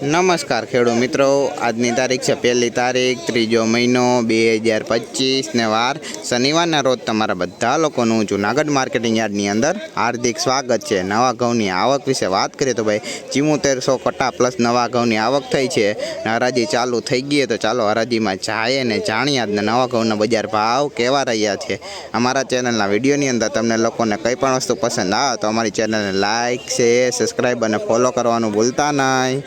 નમસ્કાર ખેડૂત મિત્રો આજની તારીખ છે પહેલી તારીખ ત્રીજો મહિનો બે હજાર ને વાર શનિવારના રોજ તમારા બધા લોકોનું જુનાગઢ માર્કેટિંગ યાર્ડની અંદર હાર્દિક સ્વાગત છે નવા ઘઉંની આવક વિશે વાત કરીએ તો ભાઈ ચિમોતેરસો કટા પ્લસ નવા ઘઉંની આવક થઈ છે હરાજી ચાલુ થઈ ગઈ તો ચાલો હરાજીમાં જાય ને જાણીએ આજના નવા ઘઉંના બજાર ભાવ કેવા રહ્યા છે અમારા ચેનલના વિડીયોની અંદર તમને લોકોને કંઈ પણ વસ્તુ પસંદ આવે તો અમારી ચેનલને લાઇક શેર સબસ્ક્રાઈબ અને ફોલો કરવાનું ભૂલતા નહીં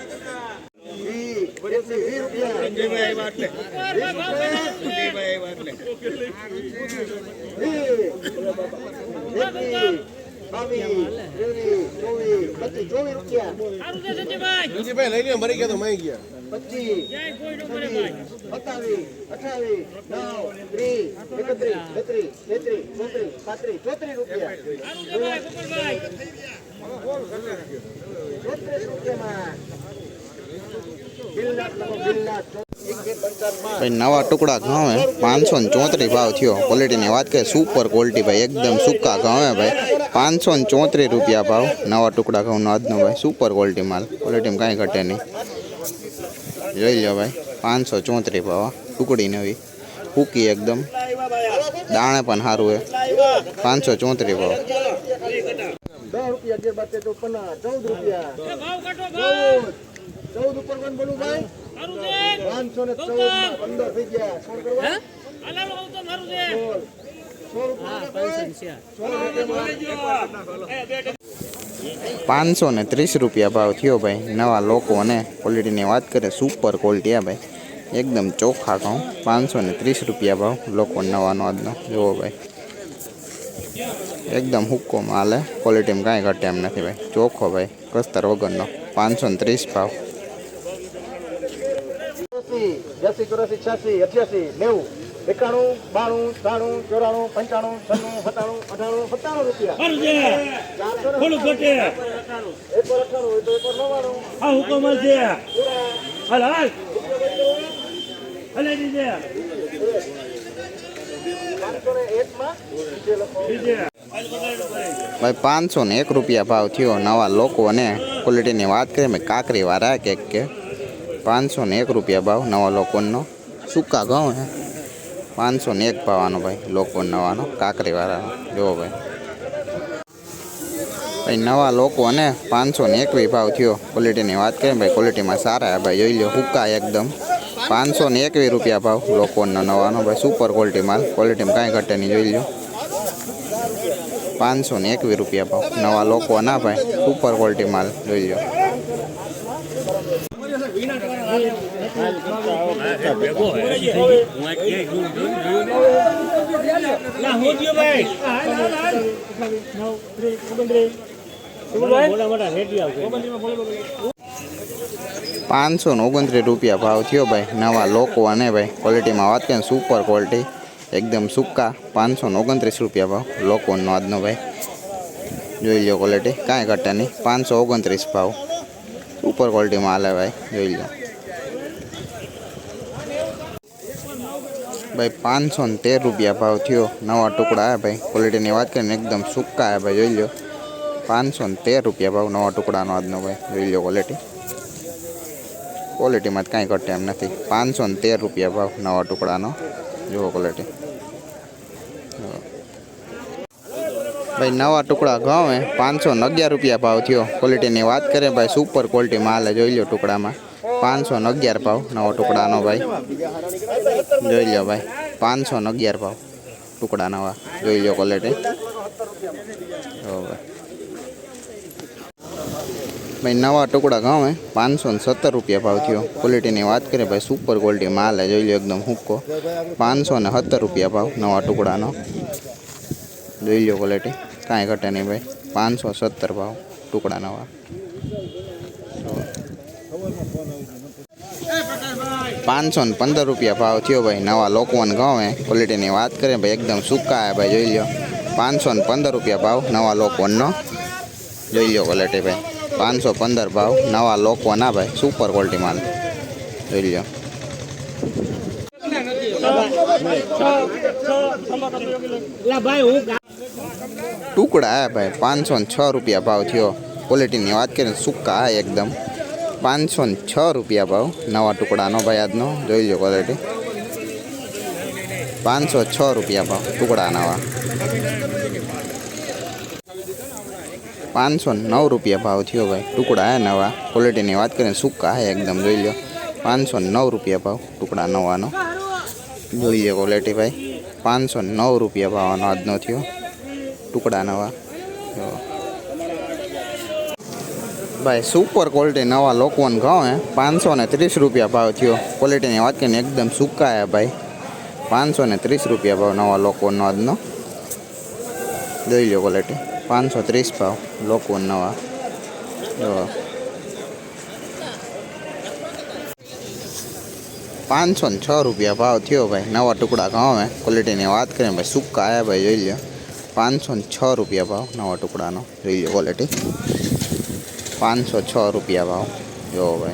રૂપિયા લઈ લે મરી ગયા તો મય ગયા પચીસ સત્તાવીસ અઠાવીસ નવ ત્રીસ એકત્રીસ બત્રીસ તેત્રીસ ચોત્રીસ પાંત્રીસ ચોત્રીસ રૂપિયા ચોત્રીસ રૂપિયામાં બિલ્લા બિલ્લા એક બે પંચત માં ભાઈ નવો ટુકડા ઘાવે 534 ભાવ થયો ક્વોલિટી ની વાત કરે સુપર ક્વોલિટી ભાઈ એકદમ સુકા ઘાવે ભાઈ 534 રૂપિયા ભાવ નવો ટુકડા ઘાવનો આજનો ભાઈ સુપર ક્વોલિટી માલ ક્વોલિટી માં કઈ ઘટે નહીં જોઈ લો ભાઈ 534 ભાવ ટુકડી નવી ઉકી એકદમ દાણે પણ સારું હે 534 ભાવ 10 રૂપિયા દે બતે તો પના 10 રૂપિયા ભાવ કાટો ભાઈ ચૌદ ઉપર કોણ બોલું ભાઈ પાંચસો ને ચૌદ પંદર થઈ ગયા સોળ કરવા પાંચસો ને ત્રીસ રૂપિયા ભાવ થયો ભાઈ નવા લોકો અને ક્વોલિટીની વાત કરે સુપર ક્વોલિટી આ ભાઈ એકદમ ચોખ્ખા કહું પાંચસો ને ત્રીસ રૂપિયા ભાવ લોકો નવાનો આજનો જુઓ ભાઈ એકદમ હુક્કો માલે ક્વોલિટીમાં કાંઈ ઘટે એમ નથી ભાઈ ચોખ્ખો ભાઈ કસ્તર વગરનો પાંચસો ને ત્રીસ ભાવ 8788 890 91 92 93 94 95 96 97 98 99 ₹400 फुल गोटी एक परक्षण હોય તો એક પર નવવાનું હા હું કામ છે હાલ હાલ અલ્યા દીજે ભાઈ 500 ને 1 રૂપિયો ભાવ થયો નવા લોકો અને ક્વોલિટી ની વાત કરી મે કાકરી વારા કે કે पाँच सौ एक रुपया भाव नवा लॉकोनो सूका घऊ है पाँच सौ एक पावा भाई लॉकोन नवा काकरेवाड़ा जो भाई भाई नवा लोग ने पाँच सौ एक भी भाव थो क्वॉलिटी की बात करें भाई क्वॉलिटी में सारा है भाई जी लो हुक्का एकदम पाँच सौ एक भी रुपया भाव लोग नवा भाई सुपर क्वॉलिटी माल क्वॉलिटी में कहीं घटे नहीं जो लो पाँच सौ एक भी रुपया भाव नवा लोग ना भाई सुपर क्वॉलिटी माल जो लो पांच सौ ओगत रुपया भाव थो भाई नवा लोग ने भाई क्वालिटी में बात करें सुपर क्वालिटी एकदम सूका पांच सौ ओगतरीस रुपया भाव लोग आज ना भाई जो लियो क्वॉलिटी कहीं घटे नहीं पांच सौ ओगतरीस भाव सुपर क्वालिटी में हाला भाई जो लो भाई 513 रुपया भाव थयो नवा टुकड़ा है भाई क्वालिटी ની વાત કરે ને एकदम સુક્કા હે ભાઈ જોઈ લો 513 રૂપિયા ભાવ નવા ટુકડાનો આજનો ભાઈ જોઈ લો ક્વોલિટી ક્વોલિટી મત કાઈ કરતા એમ નથી 513 રૂપિયા ભાવ નવા ટુકડાનો જો ક્વોલિટી ભાઈ નવા ટુકડા ગાવ હે 511 રૂપિયા ભાવ થયો ક્વોલિટી ની વાત કરે ભાઈ સુપર ક્વોલિટી માલે જોઈ લો ટુકડામાં 511 भाव नवा टुकड़ा नो भाई જોઈ લો ભાઈ 511 ભાવ ટુકડા નવા જોઈ લો ક્વોલિટી મેનાવા ટુકડા કામે 517 રૂપિયા ભાવ થયો ક્વોલિટી ની વાત કરે ભાઈ સુપર ક્વોલિટી માલ હે જોઈ લો एकदम સુક્કો 517 રૂપિયા ભાવ નવા ટુકડાનો જોઈ લો ક્વોલિટી કાંઈ ઘટા નહી ભાઈ 570 ભાવ ટુકડા નવા 515 रुपया भाव थियो भाई नवा लोकवन गांव है क्वालिटी ने बात करें भाई एकदम सुक्का है भाई જોઈ લ્યો 515 रुपया भाव नवा लोकवन નો જોઈ લ્યો ક્વોલિટી ભાઈ 515 ભાવ નવા લોકવા ના ભાઈ સુપર ક્વોલિટી માં જોઈ લ્યો લા ભાઈ હું ટુકડા ભાઈ 506 રૂપિયા ભાવ થ્યો ક્વોલિટી ની વાત કરે સુક્કા આ એકદમ પાંચસો ને છ રૂપિયા ભાવ નવા ટુકડાનો ભાઈ આજનો જોઈ લો ક્વોલિટી પાંચસો છ રૂપિયા ભાવ ટુકડા નવા પાંચસો નવ રૂપિયા ભાવ થયો ભાઈ ટુકડા હે નવા ક્વોલિટીની વાત કરીને સૂકા હે એકદમ જોઈ લો પાંચસો નવ રૂપિયા ભાવ ટુકડા નવાનો જોઈ લો ક્વોલિટી ભાઈ પાંચસો નવ રૂપિયા ભાવનો આજનો થયો ટુકડા નવા જો भाई सुपर क्वालिटी नवा लोकवन गाँव है पाँच सौ ने तीस रुपया भाव थो क्वालिटी बात कर एकदम सूका है भाई पाँच सौ ने तीस रुपया भाव नवा लोकवन आज दई लो क्वॉलिटी पाँच सौ तीस भाव लोकवन नवा पाँच सौ छ रुपया भाव थो भाई नवा टुकड़ा घाव है क्वालिटी की बात करें भाई सुक्का आया भाई जो पाँच सौ छ रुपया भाव नवा टुकड़ा जो क्वालिटी 506 રૂપિયા ભાવ જો હવે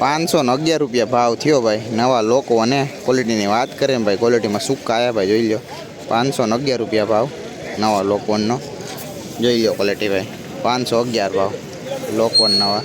511 રૂપિયા ભાવ થયો ભાઈ નવા લોકો ને ક્વોલિટી ની વાત કરે ભાઈ ક્વોલિટી માં સુકા આયા ભાઈ જોઈ લો 511 રૂપિયા ભાવ નવા લોકો નો જોઈ લો ક્વોલિટી ભાઈ પાંચસો અગિયાર ભાવ લોકોન નવા